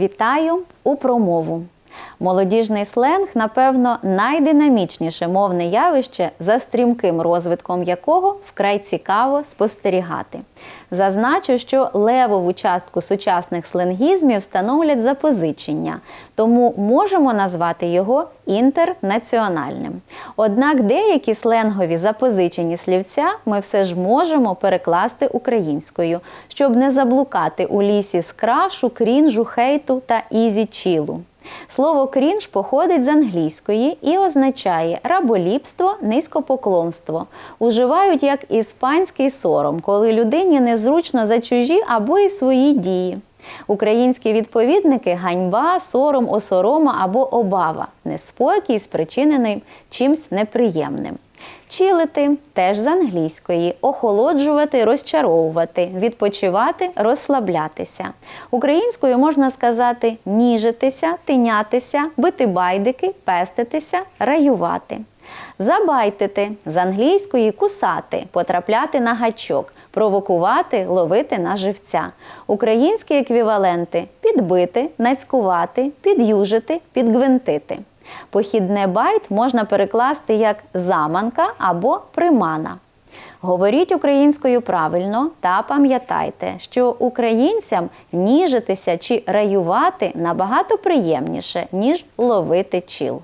Вітаю у промову. Молодіжний сленг, напевно, найдинамічніше мовне явище, за стрімким розвитком якого вкрай цікаво спостерігати. Зазначу, що левову частку сучасних сленгізмів становлять запозичення, тому можемо назвати його інтернаціональним. Однак деякі сленгові запозичені слівця ми все ж можемо перекласти українською, щоб не заблукати у лісі скрашу, крінжу, хейту та ізі-чілу. Слово крінж походить з англійської і означає раболіпство, низькопоклонство. Уживають як іспанський сором, коли людині незручно за чужі або і свої дії. Українські відповідники ганьба, сором, осорома або обава, неспокій, спричинений чимсь неприємним. Чілити теж з англійської, охолоджувати, розчаровувати, відпочивати, розслаблятися. Українською можна сказати ніжитися, тинятися, бити байдики, пеститися, раювати. Забайтити з англійської кусати, потрапляти на гачок, провокувати, ловити на живця. Українські еквіваленти підбити, нацькувати, підюжити, підгвинтити. Похідне байт можна перекласти як заманка або примана. Говоріть українською правильно та пам'ятайте, що українцям ніжитися чи раювати набагато приємніше, ніж ловити чіл.